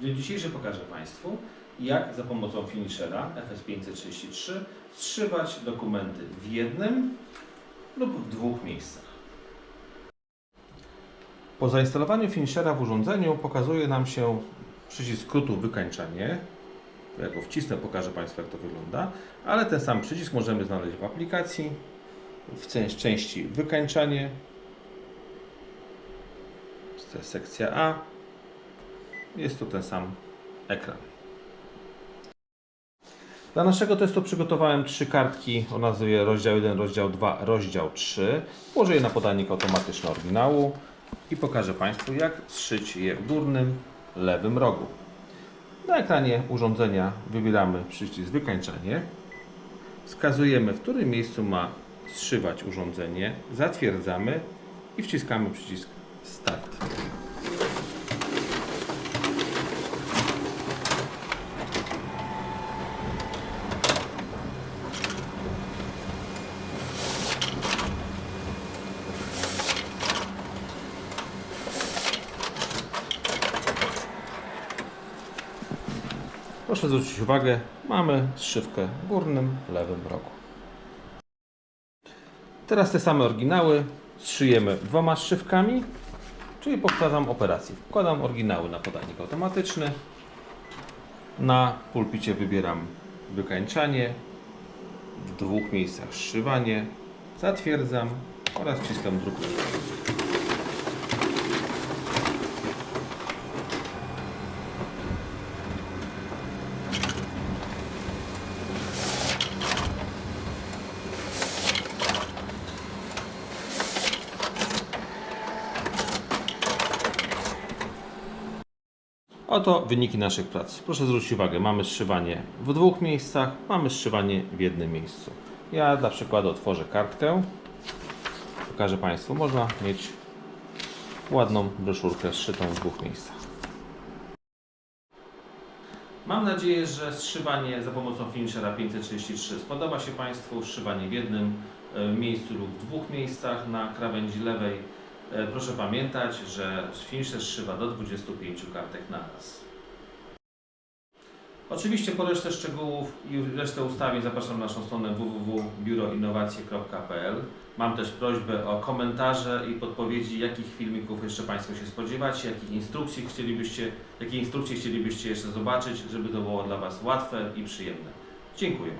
dniu dzisiejszym pokażę Państwu, jak za pomocą finishera FS533 zszywać dokumenty w jednym lub w dwóch miejscach. Po zainstalowaniu finishera w urządzeniu pokazuje nam się przycisk skrótu wykańczanie. Jak go wcisnę, pokażę Państwu jak to wygląda, ale ten sam przycisk możemy znaleźć w aplikacji, w części wykańczanie. To jest sekcja A. Jest to ten sam ekran. Dla naszego testu przygotowałem trzy kartki o nazwie rozdział 1, rozdział 2, rozdział 3. Włożę je na podanik automatyczny oryginału i pokażę Państwu jak zszyć je w górnym lewym rogu. Na ekranie urządzenia wybieramy przycisk wykańczanie. Wskazujemy w którym miejscu ma zszywać urządzenie, zatwierdzamy i wciskamy przycisk start. Proszę zwrócić uwagę, mamy zszywkę w górnym lewym rogu. Teraz te same oryginały zszyjemy dwoma zszywkami, czyli powtarzam operację. Wkładam oryginały na podanik automatyczny. Na pulpicie wybieram wykańczanie, w dwóch miejscach zszywanie, zatwierdzam oraz wciskam druk. Oto wyniki naszych prac. Proszę zwrócić uwagę, mamy zszywanie w dwóch miejscach, mamy zszywanie w jednym miejscu. Ja dla przykładu otworzę kartkę. Pokażę Państwu, można mieć ładną broszurkę zszytą w dwóch miejscach. Mam nadzieję, że zszywanie za pomocą finishera 533 spodoba się Państwu. Zszywanie w jednym e, miejscu lub w dwóch miejscach na krawędzi lewej. E, Proszę pamiętać, że finisher zszywa do 25 kartek na raz. Oczywiście po resztę szczegółów i resztę ustawień zapraszam na naszą stronę www.biuroinnowacje.pl. Mam też prośbę o komentarze i podpowiedzi, jakich filmików jeszcze Państwo się spodziewacie, jakich instrukcji chcielibyście, jakie instrukcje chcielibyście jeszcze zobaczyć, żeby to było dla Was łatwe i przyjemne. Dziękuję.